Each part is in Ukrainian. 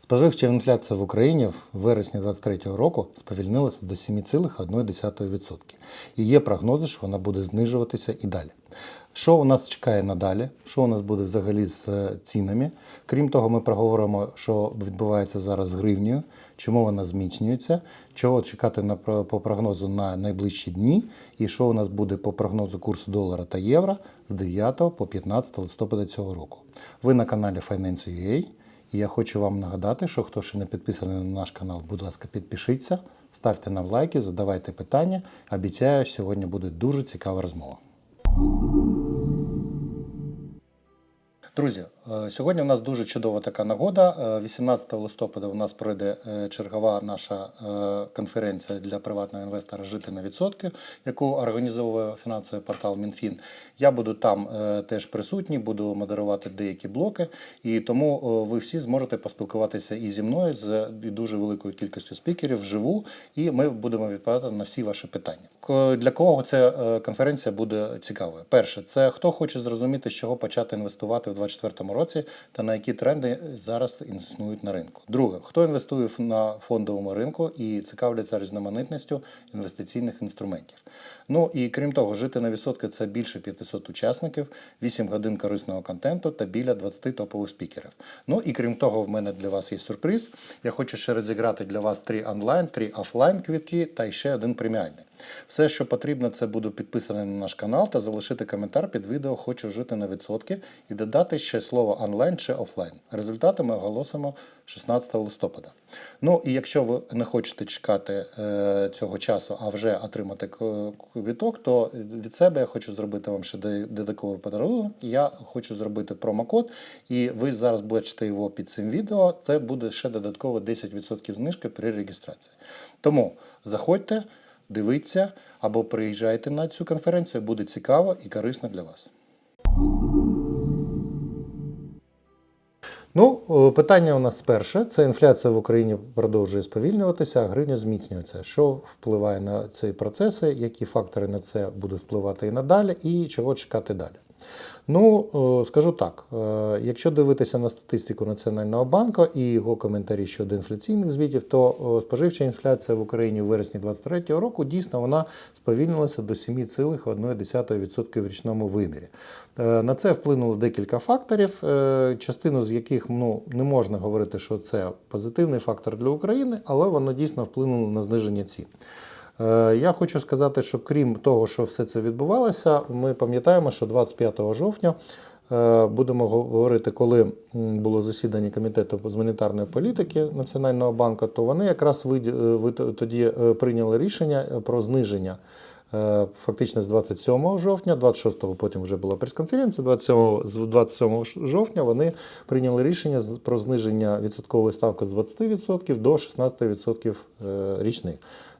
Споживча інфляція в Україні в вересні 2023 року сповільнилася до 7,1%. І є прогнози, що вона буде знижуватися і далі. Що у нас чекає надалі? Що у нас буде взагалі з е, цінами? Крім того, ми проговоримо, що відбувається зараз з гривнею, чому вона зміцнюється, чого чекати на по прогнозу на найближчі дні, і що у нас буде по прогнозу курсу долара та євро з 9 по 15 листопада цього року. Ви на каналі Finance.ua. І я хочу вам нагадати, що хто ще не підписаний на наш канал, будь ласка, підпишіться, ставте нам лайки, задавайте питання. Обіцяю, сьогодні буде дуже цікава розмова. Друзі, е, сьогодні у нас дуже чудова така нагода. Е, 18 листопада у нас пройде е, чергова наша е, конференція для приватного інвестора Жити на відсотки, яку організовує фінансовий портал МінФін. Я буду там е, теж присутній, буду модерувати деякі блоки, і тому е, ви всі зможете поспілкуватися і зі мною з дуже великою кількістю спікерів вживу, і ми будемо відповідати на всі ваші питання. Для кого ця е, конференція буде цікавою? Перше, це хто хоче зрозуміти, з чого почати інвестувати в 2024 році та на які тренди зараз існують на ринку. Друге, хто інвестує на фондовому ринку і цікавляться різноманітністю інвестиційних інструментів. Ну і крім того, жити на відсотки це більше 500 учасників, 8 годин корисного контенту та біля 20 топових спікерів. Ну і крім того, в мене для вас є сюрприз. Я хочу ще розіграти для вас три онлайн, три офлайн квітки та ще один преміальний. Все, що потрібно, це буду підписаний на наш канал та залишити коментар під відео Хочу жити на відсотки і додати ще слово онлайн чи офлайн. Результати ми оголосимо 16 листопада. Ну і якщо ви не хочете чекати е, цього часу, а вже отримати квіток, то від себе я хочу зробити вам ще додатковий подарунок. Я хочу зробити промокод, і ви зараз бачите його під цим відео. Це буде ще додатково 10% знижки при реєстрації. Тому заходьте, дивіться або приїжджайте на цю конференцію, буде цікаво і корисно для вас. Ну, питання у нас перше. Це інфляція в Україні продовжує сповільнюватися, а гривня зміцнюється. Що впливає на ці процеси, які фактори на це будуть впливати і надалі, і чого чекати далі? Ну, скажу так: е, якщо дивитися на статистику Національного банку і його коментарі щодо інфляційних звітів, то споживча інфляція в Україні в вересні 2023 року дійсно вона сповільнилася до 7,1% в річному вимірі. Е, На це вплинуло декілька факторів, е, частину з яких ну, не можна говорити, що це позитивний фактор для України, але воно дійсно вплинуло на зниження цін. Е, Я хочу сказати, що крім того, що все це відбувалося, ми пам'ятаємо, що 25 жовтня е, будемо говорити, коли було засідання комітету з монетарної політики Національного банку, то вони якраз е, тоді прийняли рішення про зниження. Е, Фактично з 27 жовтня, 26-го потім вже була прес-конференція. 27 з 27 жовтня вони прийняли рішення про зниження відсоткової ставки з 20% до 16% е, річних.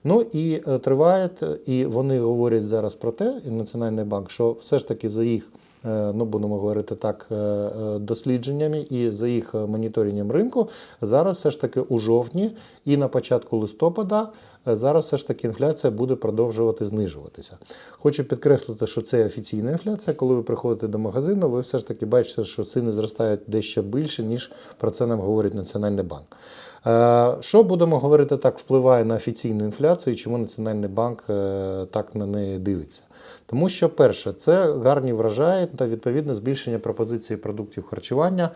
Ну і е, триває, і вони говорять зараз про те, і Національний банк, що все ж таки за їх. Е, Ну, будемо говорити так, е, е, дослідженнями і за їх моніторингом ринку, зараз все ж таки у жовтні і на початку листопада зараз все ж таки інфляція буде продовжувати знижуватися. Хочу підкреслити, що це офіційна інфляція. Коли ви приходите до магазину, ви все ж таки бачите, що ціни зростають дещо більше, ніж про це нам говорить Національний банк. Е, Що будемо говорити так, впливає на офіційну інфляцію і чому Національний банк е, так на неї дивиться? Тому що, перше, це гарні врожаї та відповідне збільшення пропозиції продуктів харчування,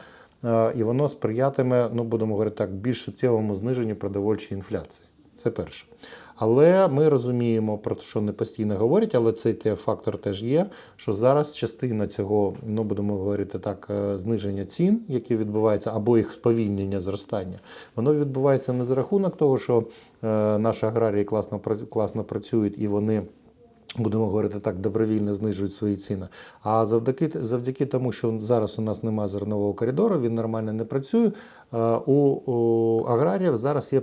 е, і воно сприятиме, ну будемо говорити так, більш суттєвому зниженню продовольчої інфляції. Це перше. Але ми розуміємо, про що не постійно говорять, але цей те фактор теж є, що зараз частина цього, ну будемо говорити так, е, зниження цін, які відбуваються, або їх сповільнення зростання, воно відбувається не за рахунок того, що е, наші аграрії класно, класно працюють і вони. Будемо говорити так, добровільно знижують свої ціни. А завдяки, завдяки тому, що зараз у нас немає зернового коридору, він нормально не працює. е, У, аграріїв зараз є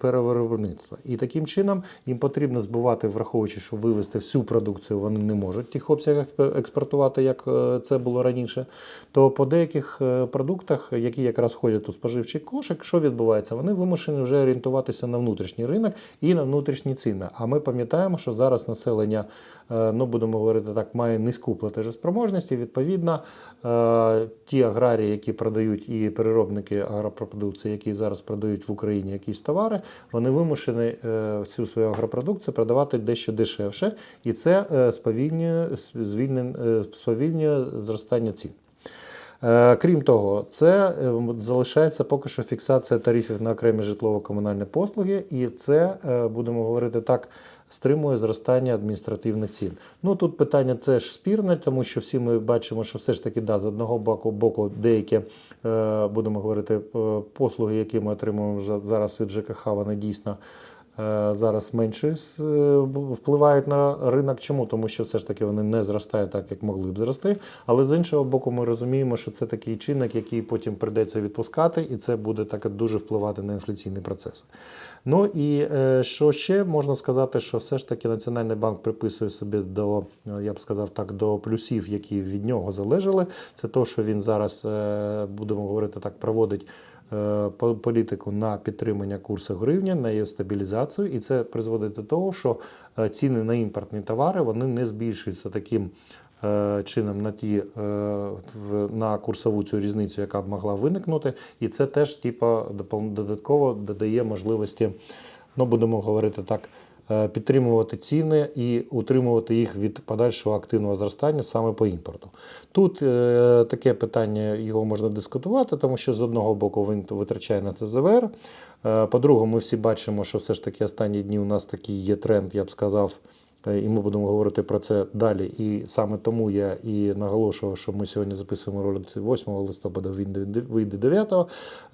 перевиробництво. І таким чином їм потрібно збивати, враховуючи, що вивезти всю продукцію вони не можуть в тих обсягах експортувати, як е, це було раніше. То по деяких е, продуктах, які якраз входять у споживчий кошик, що відбувається? Вони вимушені вже орієнтуватися на внутрішній ринок і на внутрішні ціни. А ми пам'ятаємо, що зараз населення е, ну будемо говорити так, має низьку платежеспроможність. І відповідно е, ті аграрії, які продають і переробники агропродукції, які зараз продають в Україні якісь товари, вони вимушені е, всю свою агропродукцію продавати дещо дешевше, і це сповільнює, сповільнює зростання цін. Крім того, це залишається поки що фіксація тарифів на окремі житлово-комунальні послуги, і це, будемо говорити так, стримує зростання адміністративних цін. Ну тут питання теж спірне, тому що всі ми бачимо, що все ж таки да, з одного боку, боку деякі, е, будемо говорити, е, послуги, які ми отримуємо зараз від ЖКХ, вони дійсно зараз менше е, впливають на ринок. Чому? Тому що все ж таки вони не зростають так, як могли б зрости. Але з іншого боку, ми розуміємо, що це такий чинник, який потім прийдеться відпускати, і це буде так дуже впливати на інфляційний процес. Ну і е, що ще можна сказати, що все ж таки Національний банк приписує собі до, е, я б сказав так, до плюсів, які від нього залежали. Це то, що він зараз, е, будемо говорити так, проводить е, політику на підтримання курсу гривня, на її стабілізацію, і це призводить до того, що е, ціни на імпортні товари вони не збільшуються таким е, чином на ті е, на курсову цю різницю, яка б могла виникнути, і це теж типу, додатково додає можливості, ну будемо говорити так. Е, Підтримувати ціни і утримувати їх від подальшого активного зростання саме по імпорту. Тут е, таке питання його можна дискутувати, тому що з одного боку він витрачає на це ЗВР. Е, по-друге, ми всі бачимо, що все ж таки останні дні у нас такий є тренд, я б сказав, І ми будемо говорити про це далі. І саме тому я і наголошував, що ми сьогодні записуємо ролик це 8 листопада, він вийде 9.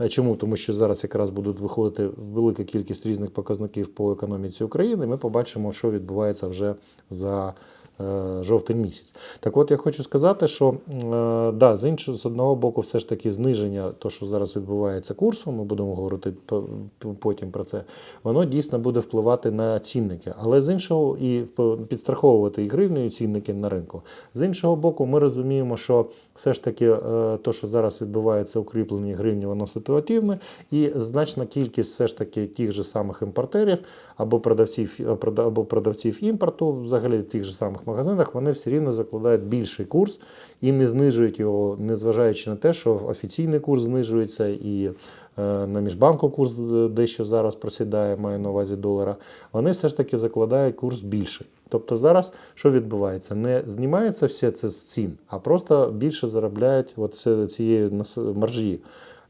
Е, Чому? Тому що зараз якраз будуть виходити велика кількість різних показників по економіці України. Ми побачимо, що відбувається вже за. Е, Жовтень місяць. Так от я хочу сказати, що е, да, з іншого з одного боку, все ж таки зниження, то, що зараз відбувається курсу, ми будемо говорити по- по- потім про це, воно дійсно буде впливати на цінники. Але з іншого і підстраховувати і гривню, і цінники на ринку. З іншого боку, ми розуміємо, що все ж таки е, то, що зараз відбувається укріплення гривні, воно ситуативне, і значна кількість все ж таки тих же самих імпортерів або продавців е, або продавців імпорту, взагалі в тих же самих магазинах, вони все рівно закладають більший курс і не знижують його, незважаючи на те, що офіційний курс знижується і е, на міжбанку курс дещо зараз просідає, маю на увазі долара. Вони все ж таки закладають курс більший. Тобто зараз що відбувається? Не знімається все це з цін, а просто більше заробляють от цієї маржі.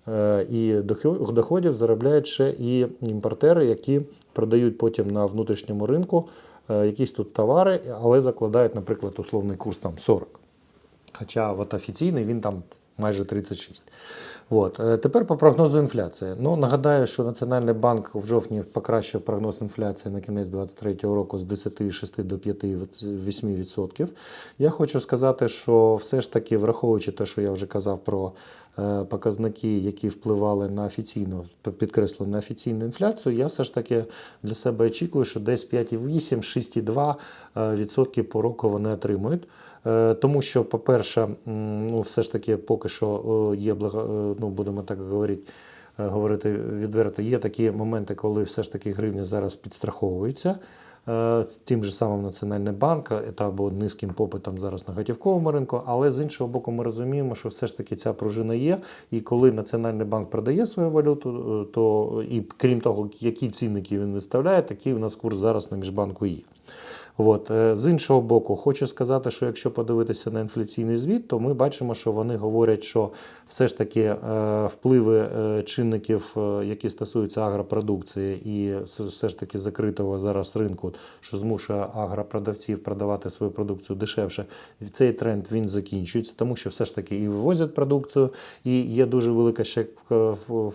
Е, І доходів заробляють ще і імпортери, які продають потім на внутрішньому ринку е, якісь тут товари, але закладають, наприклад, условний курс там 40. Хоча от офіційний він там майже 36. От. Е, Тепер по прогнозу інфляції. Ну, нагадаю, що Національний банк в жовтні покращив прогноз інфляції на кінець 2023 року з 10,6 до 5,8%. Я хочу сказати, що все ж таки, враховуючи те, що я вже казав про показники, які впливали на офіційну, підкреслю, на офіційну інфляцію, я все ж таки для себе очікую, що десь 5,8-6,2% е, по року вони отримують. Е, Тому що, по-перше, ну, все ж таки поки що е, є е, ну, будемо так говорити, е, говорити відверто, є такі моменти, коли все ж таки гривня зараз підстраховується. Е, Тим же самим Національний банк е, та або низьким попитом зараз на готівковому ринку, але з іншого боку, ми розуміємо, що все ж таки ця пружина є. І коли Національний банк продає свою валюту, е, то і крім того, які цінники він виставляє, такий у нас курс зараз на міжбанку є. От. е, З іншого боку, хочу сказати, що якщо подивитися на інфляційний звіт, то ми бачимо, що вони говорять, що все ж таки е, впливи е, чинників, які стосуються агропродукції, і все- ж таки закритого зараз ринку, що змушує агропродавців продавати свою продукцію дешевше, цей тренд він закінчується, тому що все ж таки і вивозять продукцію, і є дуже велика ще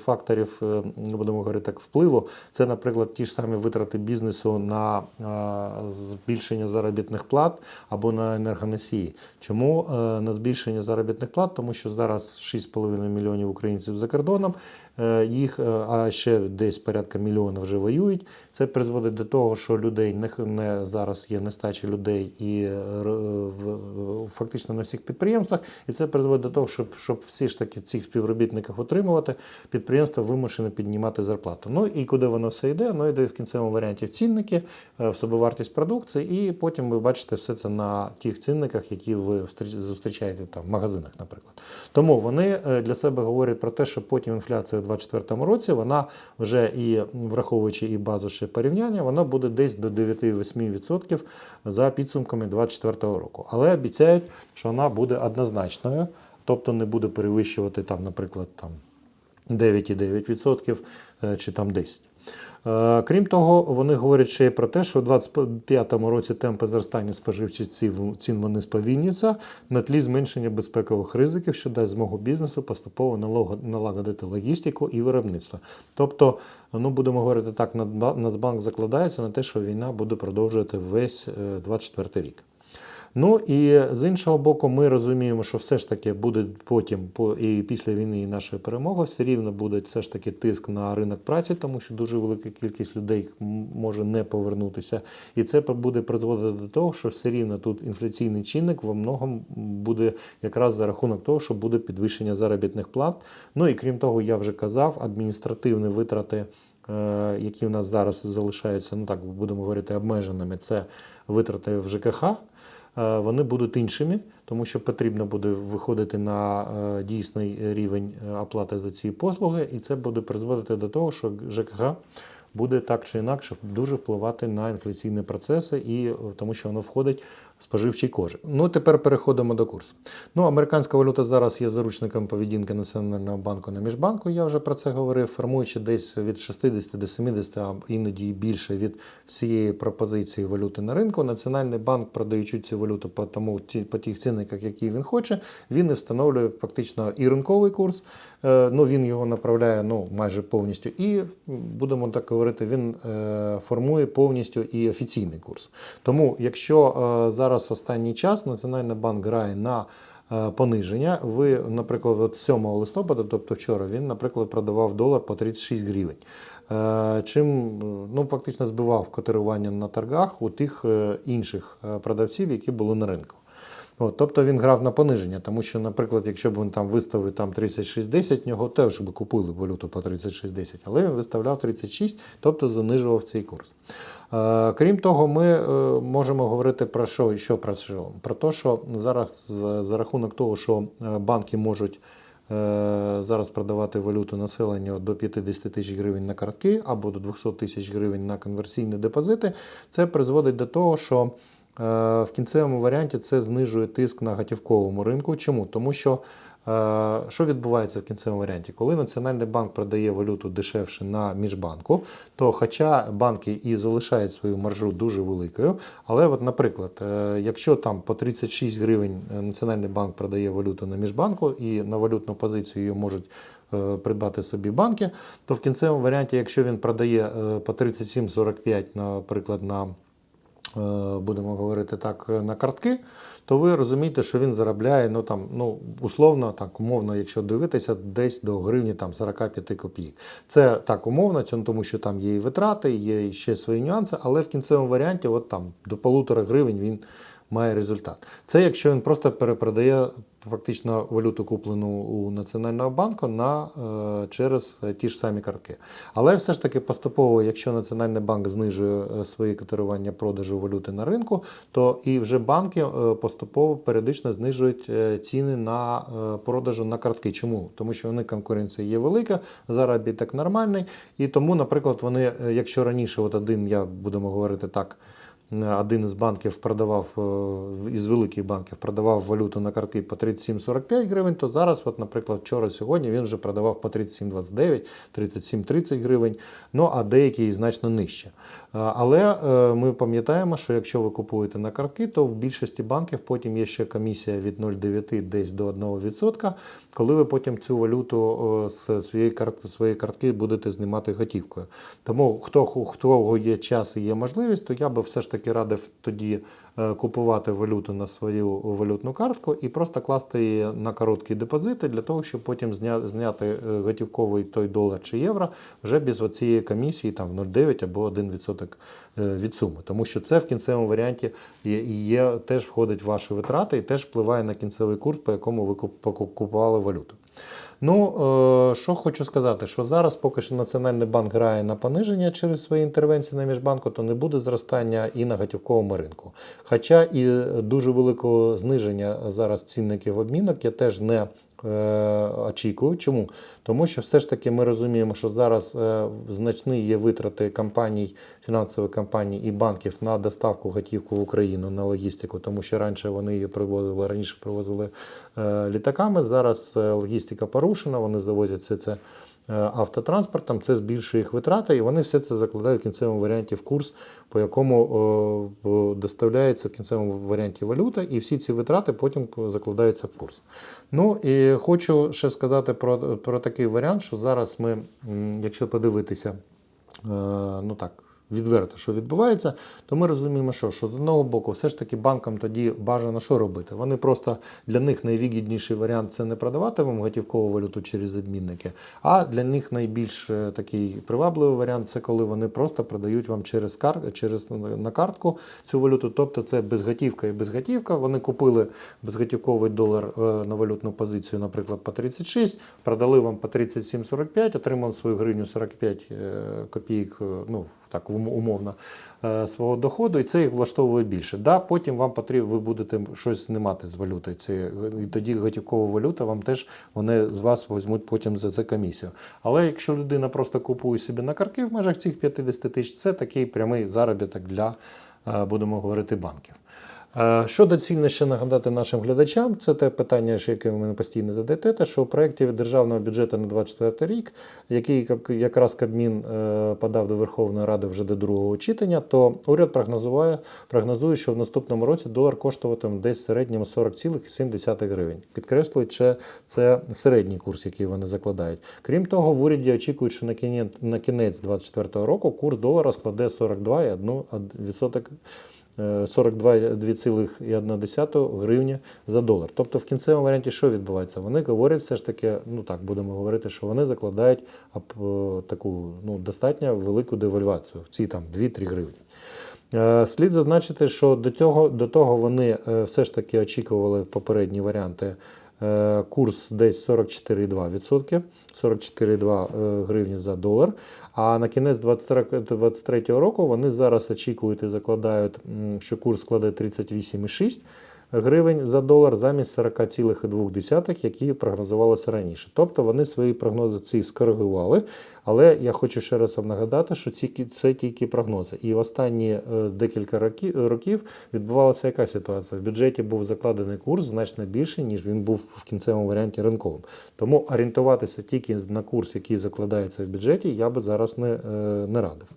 факторів, будемо говорити так, впливу. Це, наприклад, ті ж самі витрати бізнесу на е, збільшення заробітних плат або на енергоносії. Чому е, на збільшення заробітних плат? Тому що зараз 6,5 мільйонів українців за кордоном, їх, е, а ще десь порядка мільйона вже воюють. Це призводить до того, що людей не, не зараз є нестача людей і е, фактично на всіх підприємствах. І це призводить до того, щоб, щоб всі ж таки цих співробітників отримувати, підприємства вимушені піднімати зарплату. Ну і куди воно все йде? Ну йде в кінцевому варіанті в цінники, е, в собівартість продукції і потім ви бачите все це на тих цінниках, які ви зустрічаєте там в магазинах, наприклад. Тому вони е, для себе говорять про те, що потім інфляція у 2024 році вона вже і враховуючи і базу ще порівняння, вона буде десь до 9-8% за підсумками 2024 року. Але обіцяють, що вона буде однозначною, тобто не буде перевищувати там, наприклад, там 9,9% е, чи там 10%. Е, Крім того, вони говорять ще й про те, що в 2025 році темпи зростання споживчих цін вони сповільняться на тлі зменшення безпекових ризиків, що дасть змогу бізнесу поступово налагодити логістику і виробництво. Тобто, ну будемо говорити так, Нацбанк закладається на те, що війна буде продовжувати весь 2024 рік. Ну і з іншого боку, ми розуміємо, що все ж таки буде потім, по і після війни і нашої перемоги, все рівно буде все ж таки тиск на ринок праці, тому що дуже велика кількість людей може не повернутися. І це буде призводити до того, що все рівно тут інфляційний чинник во многом буде якраз за рахунок того, що буде підвищення заробітних плат. Ну і крім того, я вже казав, адміністративні витрати. е, Які в нас зараз залишаються, ну так будемо говорити, обмеженими, це витрати в ЖКХ, вони будуть іншими, тому що потрібно буде виходити на е, дійсний рівень е, оплати за ці послуги, і це буде призводити до того, що ЖКГ буде так чи інакше дуже впливати на інфляційні процеси, і е, тому що воно входить споживчий кошик. Ну тепер переходимо до курсу. Ну, американська валюта зараз є заручником поведінки Національного банку на міжбанку. Я вже про це говорив, формуючи десь від 60 до 70, а іноді більше від всієї пропозиції валюти на ринку. Національний банк, продаючи цю валюту по тому по тих цінниках, які він хоче, він і встановлює фактично і ринковий курс. Е, Ну він його направляє ну майже повністю. І будемо так говорити, він е, формує повністю і офіційний курс. Тому, якщо е, зараз в останній час Національний банк грає на е, пониження, ви, наприклад, от 7 листопада, тобто вчора, він, наприклад, продавав долар по 36 гривень. Е, Чим ну, фактично збивав котирування на торгах у тих е, інших продавців, які були на ринку. От, тобто він грав на пониження, тому що, наприклад, якщо б він там виставив там 36,10, нього теж би купили валюту по 36,10, але він виставляв 36, тобто занижував цей курс. Е, крім того, ми е, можемо говорити про що, що про що? Про те, що зараз за, за рахунок того, що е, банки можуть е, зараз продавати валюту населенню до 50 тисяч гривень на картки або до 200 тисяч гривень на конверсійні депозити, це призводить до того, що В кінцевому варіанті це знижує тиск на готівковому ринку. Чому? Тому що е, що відбувається в кінцевому варіанті? Коли Національний банк продає валюту дешевше на міжбанку, то хоча банки і залишають свою маржу дуже великою, але, от, наприклад, е, якщо там по 36 гривень е, Національний банк продає валюту на міжбанку і на валютну позицію її можуть е, придбати собі банки, то в кінцевому варіанті, якщо він продає е, по 37,45, наприклад, на е, будемо говорити так, на картки, то ви розумієте, що він заробляє, ну там, ну условно, так умовно, якщо дивитися, десь до гривні там 45 копійок. Це так умовно, тому що там є і витрати, є ще свої нюанси, але в кінцевому варіанті, от там до полутора гривень він має результат. Це якщо він просто перепродає фактично валюту, куплену у Національного банку на, е, через е, ті ж самі картки. Але все ж таки поступово, якщо Національний банк знижує е, свої котирування продажу валюти на ринку, то і вже банки поступово періодично знижують ціни на продажу на картки. Чому? Тому що вони конкуренція є велика, заробіток нормальний. І тому, наприклад, вони, якщо раніше, от один, я будемо говорити так. Один із банків продавав е, із великих банків продавав валюту на картки по 37,45 гривень, то зараз, от, наприклад, вчора сьогодні він вже продавав по 37,29, 37,30 гривень. Ну а деякі значно нижче. Але е, ми пам'ятаємо, що якщо ви купуєте на картки, то в більшості банків потім є ще комісія від 0,9 десь до 1%, коли ви потім цю валюту з своєї картки, своєї картки будете знімати готівкою. Тому хто хто є час і є можливість, то я би все ж таки радив тоді купувати валюту на свою валютну картку і просто класти її на короткі депозити для того, щоб потім зня, зняти е, готівковий той долар чи євро вже без оцієї комісії там в 0,9 або 1% е, від суми. Тому що це в кінцевому варіанті є, є, теж входить в ваші витрати і теж впливає на кінцевий курс, по якому ви куп- купували валюту. Ну, е, що хочу сказати, що зараз, поки що Національний банк грає на пониження через свої інтервенції на міжбанку, то не буде зростання і на готівковому ринку. Хоча і дуже великого зниження зараз цінників обмінок я теж не е, очікую. Чому? Тому що все ж таки ми розуміємо, що зараз е, значні є витрати компаній, фінансових компаній і банків на доставку готівку в Україну на логістику, тому що раніше вони її привозили, раніше привозили е, літаками. Зараз логістика порушена, вони завозять все це. Е, Автотранспортом це збільшує їх витрати, і вони все це закладають в кінцевому варіанті в курс, по якому е, доставляється в кінцевому варіанті валюта, і всі ці витрати потім закладаються в курс. Ну і хочу ще сказати про, про такий варіант, що зараз ми, якщо подивитися, е, ну так. Відверто, що відбувається, то ми розуміємо, що, що з одного боку, все ж таки банкам тоді бажано що робити. Вони просто для них найвигідніший варіант це не продавати вам готівкову валюту через обмінники, а для них найбільш е, такий привабливий варіант це коли вони просто продають вам через кар... через на картку цю валюту. Тобто це безготівка і безготівка. Вони купили безготівковий долар е, на валютну позицію, наприклад, по 36, продали вам по 37,45, отримали свою гривню 45 е, копійок. Ну так умовно е, свого доходу, і це їх влаштовує більше. Да, потім вам потрібно, ви будете щось знімати з валюти. Це, і тоді готівкова валюта вам теж вони з вас візьмуть потім за це комісію. Але якщо людина просто купує собі на картки в межах цих 50 тисяч, це такий прямий заробіток для, е, будемо говорити, банків. Що доцільно ще нагадати нашим глядачам, це те питання, яке ви мене постійно задаєте, те, що у проєкті державного бюджету на 2024 рік, який якраз Кабмін е, подав до Верховної Ради вже до другого читання, то уряд прогнозує, прогнозує, що в наступному році долар коштуватиме десь в середньому 40,7 гривень. Підкреслюють, це середній курс, який вони закладають. Крім того, в уряді очікують, що на кінець 2024 року курс долара складе 42,1%. Е, 42,1 гривня за долар. Тобто в кінцевому варіанті що відбувається? Вони говорять все ж таки, ну так будемо говорити, що вони закладають е, таку ну, достатньо велику девальвацію в ці там 2-3 гривні. Е, Слід зазначити, що до цього до того вони е, все ж таки очікували попередні варіанти. Е, Курс десь 44,2%, 44,2 е, гривні за долар. А на кінець 2023 року вони зараз очікують і закладають, що курс складе 38,6 гривень за долар замість 40,2, які прогнозувалося раніше. Тобто вони свої прогнози ці скоригували. Але я хочу ще раз вам нагадати, що ці це тільки прогнози. І в останні е, декілька років відбувалася яка ситуація? В бюджеті був закладений курс значно більший, ніж він був в кінцевому варіанті ринковим. Тому орієнтуватися тільки на курс, який закладається в бюджеті, я би зараз не, е, не радив.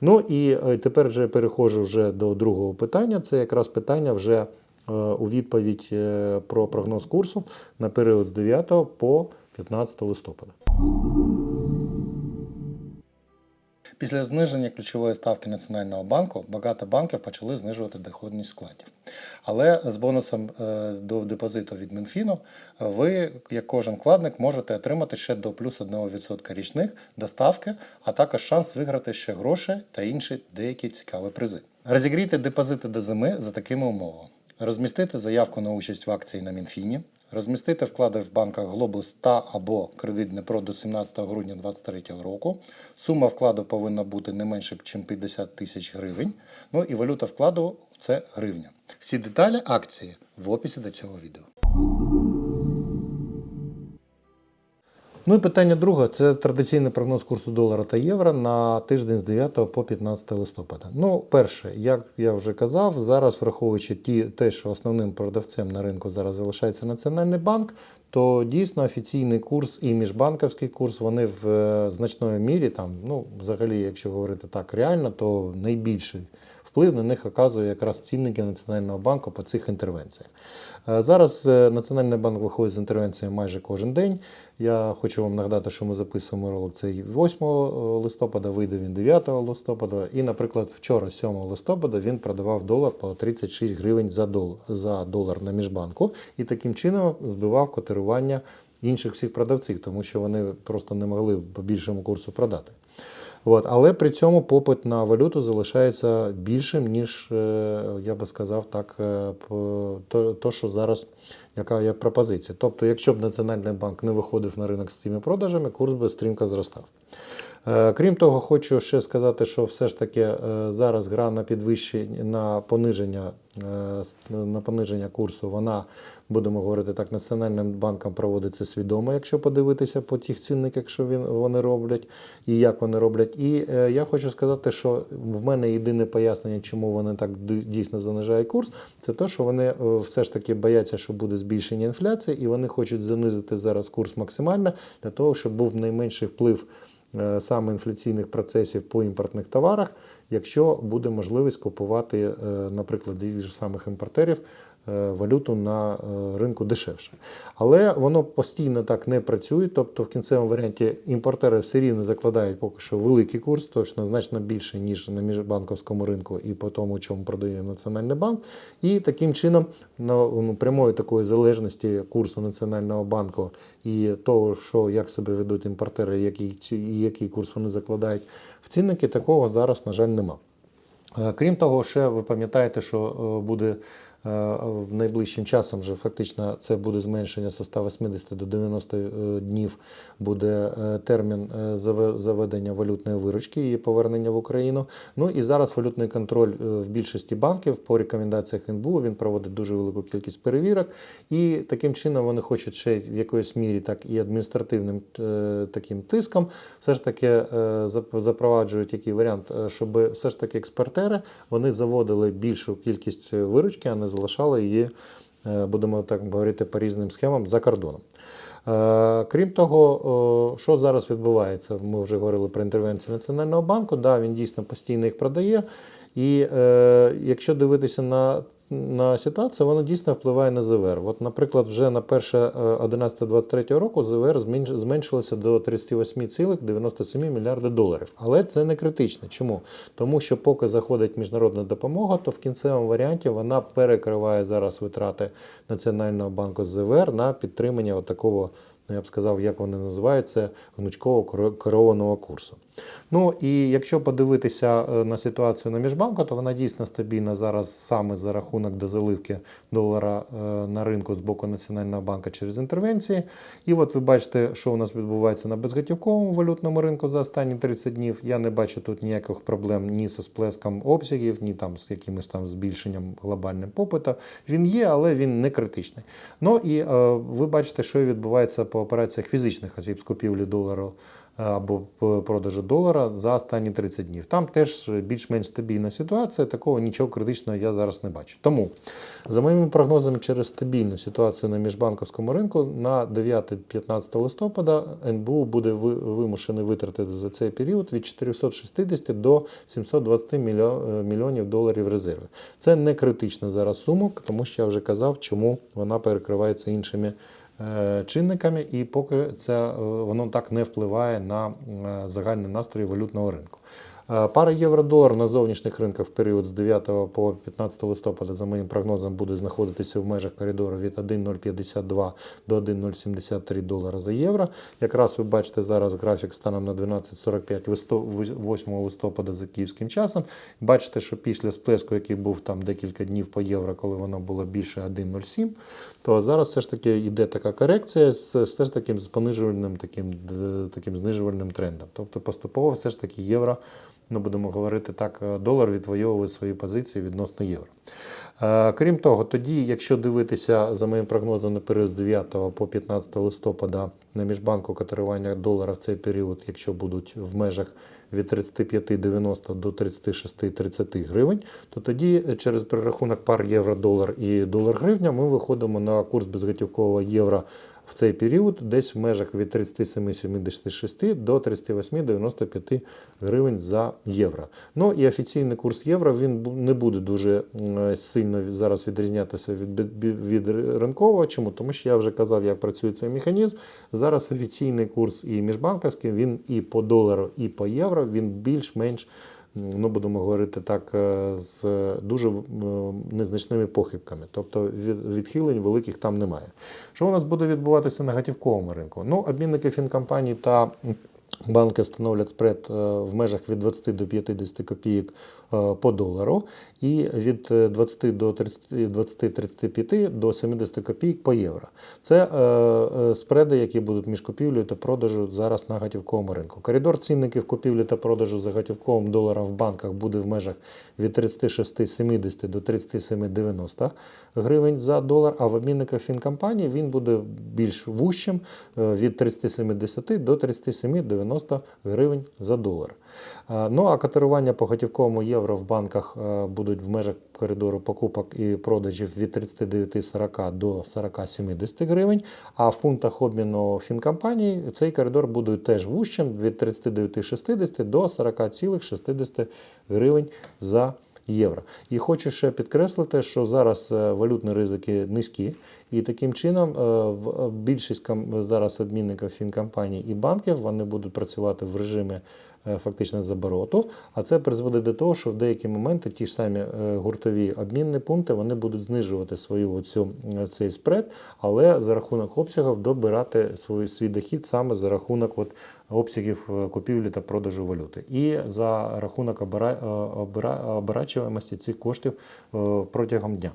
Ну і е, тепер вже переходжу вже до другого питання. Це якраз питання вже у відповідь е, про прогноз курсу на період з 9 по 15 листопада. Після зниження ключової ставки Національного банку багато банків почали знижувати доходність вкладів. Але з бонусом е, до депозиту від Мінфіну е, ви, як кожен вкладник, можете отримати ще до плюс 1% річних доставки, а також шанс виграти ще гроші та інші деякі цікаві призи. Розігрійте депозити до зими за такими умовами. Розмістити заявку на участь в акції на Мінфіні, розмістити вклади в банках Глобус та або кредит Днепро до 17 грудня 2023 року. Сума вкладу повинна бути не менше, ніж 50 тисяч гривень. Ну і валюта вкладу це гривня. Всі деталі акції в описі до цього відео. Ну і питання друге це традиційний прогноз курсу долара та євро на тиждень з 9 по 15 листопада. Ну, перше, як я вже казав, зараз враховуючи ті, те, що основним продавцем на ринку зараз залишається Національний банк, то дійсно офіційний курс і міжбанківський курс вони в е, значної мірі, там, ну, взагалі, якщо говорити так реально, то найбільший вплив на них оказує якраз цінники Національного банку по цих інтервенціях. Е, Зараз е, Національний банк виходить з інтервенцією майже кожен день. Я хочу вам нагадати, що ми записуємо ролик цей 8 листопада, вийде він 9 листопада. І, наприклад, вчора, 7 листопада, він продавав долар по 36 гривень за долар, за долар на міжбанку і таким чином збивав котирування інших всіх продавців, тому що вони просто не могли по більшому курсу продати. От, але при цьому попит на валюту залишається більшим, ніж е, я би сказав так, е, то, то, що зараз яка є пропозиція. Тобто, якщо б Національний банк не виходив на ринок з цими продажами, курс би стрімко зростав. Е, Крім того, хочу ще сказати, що все ж таки е, зараз гра на підвищення на пониження е, на пониження курсу. Вона будемо говорити так, національним банком проводиться свідомо, якщо подивитися по тих цінниках, що він вони роблять і як вони роблять. І я хочу сказати, що в мене єдине пояснення, чому вони так дійсно занижають курс, це те, що вони все ж таки бояться, що буде збільшення інфляції, і вони хочуть занизити зараз курс максимально для того, щоб був найменший вплив саме інфляційних процесів по імпортних товарах, якщо буде можливість купувати, е, наприклад, тих же самих імпортерів е, валюту на е, ринку дешевше. Але воно постійно так не працює. Тобто, в кінцевому варіанті імпортери все рівно закладають поки що великий курс, точно значно більше, ніж на міжбанковському ринку і по тому, чому продає Національний банк. І таким чином ну, ну, прямої такої залежності курсу Національного банку і того, що як себе ведуть імпортери, який, і який курс вони закладають в цінники, такого зараз, на жаль, нема. Е, Крім того, ще ви пам'ятаєте, що е, буде е, найближчим часом вже фактично це буде зменшення з 180 до 90 е, днів. Буде е, термін е, заведення валютної виручки і повернення в Україну. Ну і зараз валютний контроль е, в більшості банків. По рекомендаціях НБУ він проводить дуже велику кількість перевірок, і таким чином вони хочуть ще в якоїсь мірі, так і адміністративним е, таким тиском, все ж таки е, запроваджують який варіант, е, щоб все ж таки експортери вони заводили більшу кількість виручки, а не залишали її, е, будемо так говорити, по різним схемам за кордоном. Е, Крім того, що зараз відбувається? Ми вже говорили про інтервенцію Національного банку. Да, він дійсно постійно їх продає. І е, якщо дивитися на, на ситуацію, вона дійсно впливає на ЗВР. От, наприклад, вже на 1.11.23 року ЗВР зменшилося до 38,97 мільярда доларів. Але це не критично. Чому? Тому що поки заходить міжнародна допомога, то в кінцевому варіанті вона перекриває зараз витрати Національного банку ЗВР на підтримання такого, ну я б сказав, як вони називаються, гнучкового коро- керованого курсу. Ну і якщо подивитися е, на ситуацію на міжбанку, то вона дійсно стабільна зараз саме за рахунок дозаливки долара е, на ринку з боку Національного банку через інтервенції. І от ви бачите, що у нас відбувається на безготівковому валютному ринку за останні 30 днів. Я не бачу тут ніяких проблем ні зі сплеском обсягів, ні там з якимось там збільшенням глобальним попиту. Він є, але він не критичний. Ну і е, ви бачите, що відбувається по операціях фізичних осіб з купівлі долару або продажу долара за останні 30 днів. Там теж більш-менш стабільна ситуація, такого нічого критичного я зараз не бачу. Тому, за моїми прогнозами, через стабільну ситуацію на міжбанковському ринку на 9-15 листопада НБУ буде вимушений витратити за цей період від 460 до 720 мільйо- мільйонів доларів резерви. Це не критична зараз сума, тому що я вже казав, чому вона перекривається іншими е, чинниками, і поки це е, воно так не впливає на е, загальний настрій валютного ринку. Е, Пара євро-долар на зовнішніх ринках в період з 9 по 15 листопада, за моїм прогнозом, буде знаходитися в межах коридору від 1,052 до 1,073 долара за євро. Якраз ви бачите зараз графік станом на 12.45 8 листопада за київським часом. Бачите, що після сплеску, який був там декілька днів по євро, коли воно було більше 1,07, то зараз все ж таки йде така корекція з все ж таким з понижувальним таким, таким знижувальним трендом. Тобто поступово все ж таки євро, ну будемо говорити так, е, долар відвоював свої позиції відносно євро. Е, Крім того, тоді, якщо дивитися за моїм прогнозом на період з 9 по 15 листопада на міжбанку котирування долара в цей період, якщо будуть в межах від 35,90 до 36,30 гривень, то тоді е, через перерахунок пар євро-долар і долар-гривня ми виходимо на курс безготівкового євро в цей період десь в межах від 37,76 до 38,95 гривень за євро. Ну і офіційний курс євро він не буде дуже сильно зараз відрізнятися від, від ринкового. Чому? Тому що я вже казав, як працює цей механізм. Зараз офіційний курс і міжбанківський, він і по долару, і по євро, він більш-менш ну будемо говорити так, е, з дуже е, незначними похибками. Тобто відхилень великих там немає. Що у нас буде відбуватися на готівковому ринку? Ну, обмінники фінкомпаній та Банки встановлять спред е, в межах від 20 до 50 копійок по долару і від е, 20 до 30, 20-35 до 70 копійок по євро. Це е, е, спреди, які будуть між купівлею та продажу зараз на готівковому ринку. Коридор цінників купівлі та продажу за готівковим доларом в банках буде в межах від 36,70 до 37,90 гривень за долар, а в обмінниках фінкомпаній він буде більш вущим е, від 37,10 до 37,90 гривень за долар. Е, Ну а котирування по готівковому євро в банках е, будуть в межах коридору покупок і продажів від 39,40 до 40,70 гривень, а в пунктах обміну фінкомпаній цей коридор буде теж вущим від 39,60 до 40,60 гривень за євро. І хочу ще підкреслити, що зараз е, валютні ризики низькі, і таким чином е, більшість зараз обмінників фінкомпаній і банків вони будуть працювати в режимі е, фактично забороту, а це призведе до того, що в деякі моменти ті ж самі е, гуртові обмінні пункти вони будуть знижувати свою оцю, е, цей спред, але за рахунок обсягів добирати свій, свій дохід саме за рахунок от, обсягів купівлі та продажу валюти. І за рахунок обира, обира, оборачуваності цих коштів протягом дня.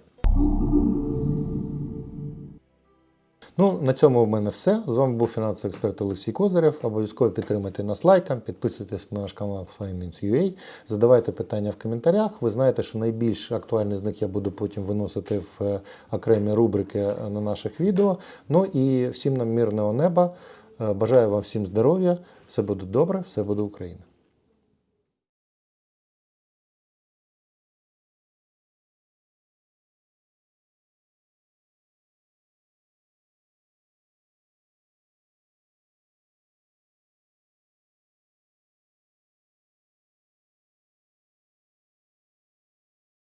Ну, на цьому в мене все. З вами був фінансовий експерт Олексій Козирєв. Обов'язково підтримайте нас лайком, підписуйтесь на наш канал Finance.ua, задавайте питання в коментарях. Ви знаєте, що найбільш актуальні з них я буду потім виносити в е, окремі рубрики е, на наших відео. Ну і всім нам мирного неба. Е, Бажаю вам всім здоров'я, все буде добре, все буде Україна.